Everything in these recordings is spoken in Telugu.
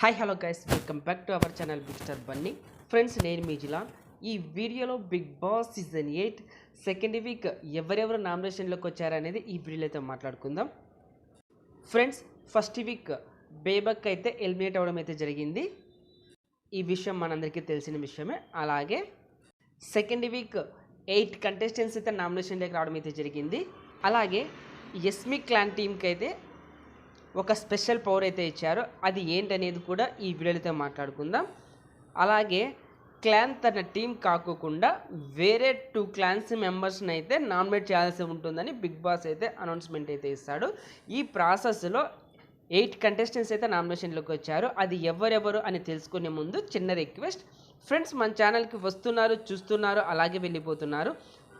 Hi hello guys welcome back to our channel Big Star Bunny friends నేను మీ జిలా ఈ వీడియోలో Big Boss season eight second week ఎవరెవరు నామినేషన్లోకి వచ్చారనేది ఈ వీడియోలో అయితే మాట్లాడుకుందాం. ఫ్రెండ్స్ ఫస్ట్ వీక్ బేబక్ అయితే ఎలిమినేట్ అవ్వడం అయితే జరిగింది. ఈ విషయం మనందరికీ తెలిసిన విషయమే. అలాగే సెకండ్ వీక్ ఎయిట్ కంటెస్టెంట్స్ అయితే నామినేషన్లోకి రావడం అయితే జరిగింది. అలాగే ఎస్మి క్లాన్ టీమ్కి అయితే ఒక స్పెషల్ పవర్ అయితే ఇచ్చారో అది ఏంటనేది కూడా ఈ వీడియోలో మాట్లాడుకుందాం. అలాగే క్లాన్ తన టీం కాకోకుండా వేరే టూ క్లాన్స్ మెంబర్స్ని అయితే నామినేట్ చేయాల్సి ఉంటుందని బిగ్ బాస్ అయితే అనౌన్స్మెంట్ అయితే ఇస్తాడు. ఈ ప్రాసెస్లో ఎయిట్ కంటెస్టెంట్స్ అయితే నామినేషన్లోకి వచ్చారు. అది ఎవరెవరు అని తెలుసుకునే ముందు చిన్న రిక్వెస్ట్. ఫ్రెండ్స్ మన ఛానల్కి వస్తున్నారు చూస్తున్నారు అలాగే వెళ్ళిపోతున్నారు.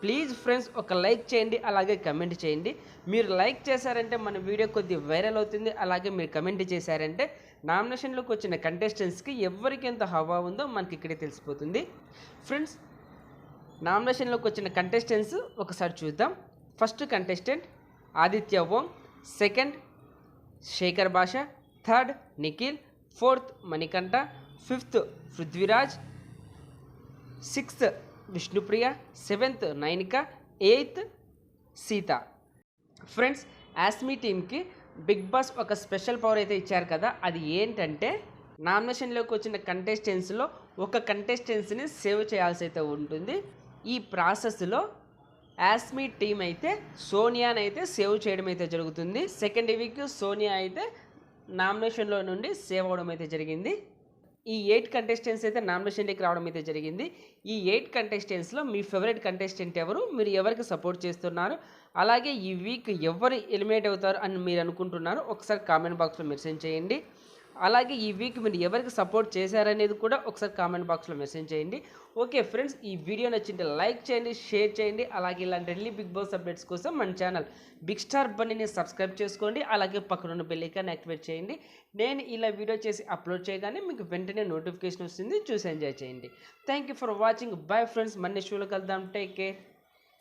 ప్లీజ్ ఫ్రెండ్స్ ఒక లైక్ చేయండి అలాగే కమెంట్ చేయండి. మీరు లైక్ చేశారంటే మన వీడియో కొద్ది వైరల్ అవుతుంది అలాగే మీరు కమెంట్ చేశారంటే నామినేషన్లోకి వచ్చిన కంటెస్టెంట్స్కి ఎవరికి ఎంత హవా ఉందో మనకి ఇక్కడే తెలిసిపోతుంది. ఫ్రెండ్స్ నామినేషన్లోకి వచ్చిన కంటెస్టెంట్స్ ఒకసారి చూద్దాం. First contestant Aditya Om second Shekhar Basha third Nikhil fourth Manikanta fifth Prithviraj sixth Vishnupriya seventh Nainika eighth Seetha. Friends Yashmi టీమ్కి బిగ్ బాస్ ఒక స్పెషల్ పవర్ అయితే ఇచ్చారు కదా అది ఏంటంటే నామినేషన్లోకి వచ్చిన కంటెస్టెంట్స్లో ఒక కంటెస్టెంట్స్ని సేవ్ చేయాల్సి అయితే ఉంటుంది. ఈ ప్రాసెస్లో యాస్మీ టీం అయితే సోనియాని అయితే సేవ్ చేయడం అయితే జరుగుతుంది. సెకండ్ వీక్ సోనియా అయితే నామినేషన్లో నుండి సేవ్ అవడం అయితే జరిగింది. ఈ ఎయిట్ కంటెస్టెంట్స్ అయితే నామినేషన్లోకి రావడం అయితే జరిగింది. ఈ ఎయిట్ కంటెస్టెంట్స్లో మీ ఫేవరెట్ కంటెస్టెంట్ ఎవరు? మీరు ఎవరికి సపోర్ట్ చేస్తున్నారు? అలాగే ఈ వీక్ ఎవరు ఎలిమినేట్ అవుతారు అని మీరు అనుకుంటున్నారు? ఒకసారి కామెంట్ బాక్స్లో మెన్షన్ చేయండి. అలాగే ఈ వీక్ మీరు ఎవరికి సపోర్ట్ చేశారనేది కూడా ఒకసారి కామెంట్ బాక్స్లో మెసేజ్ చేయండి. ఓకే ఫ్రెండ్స్ ఈ వీడియో నచ్చింటే లైక్ చేయండి షేర్ చేయండి. అలాగే ఇలాంటి ఢిల్లీ బిగ్ బాస్ అప్డేట్స్ కోసం మన ఛానల్ బిగ్ స్టార్ బన్నీని సబ్స్క్రైబ్ చేసుకోండి. అలాగే పక్కనున్న బెల్ యాక్టివేట్ చేయండి. నేను ఇలా వీడియో చేసి అప్లోడ్ చేయగానే మీకు వెంటనే నోటిఫికేషన్ వస్తుంది. చూసి ఎంజాయ్ చేయండి. Thank you for watching bye friends మన షోలో కలుద్దాం. Take care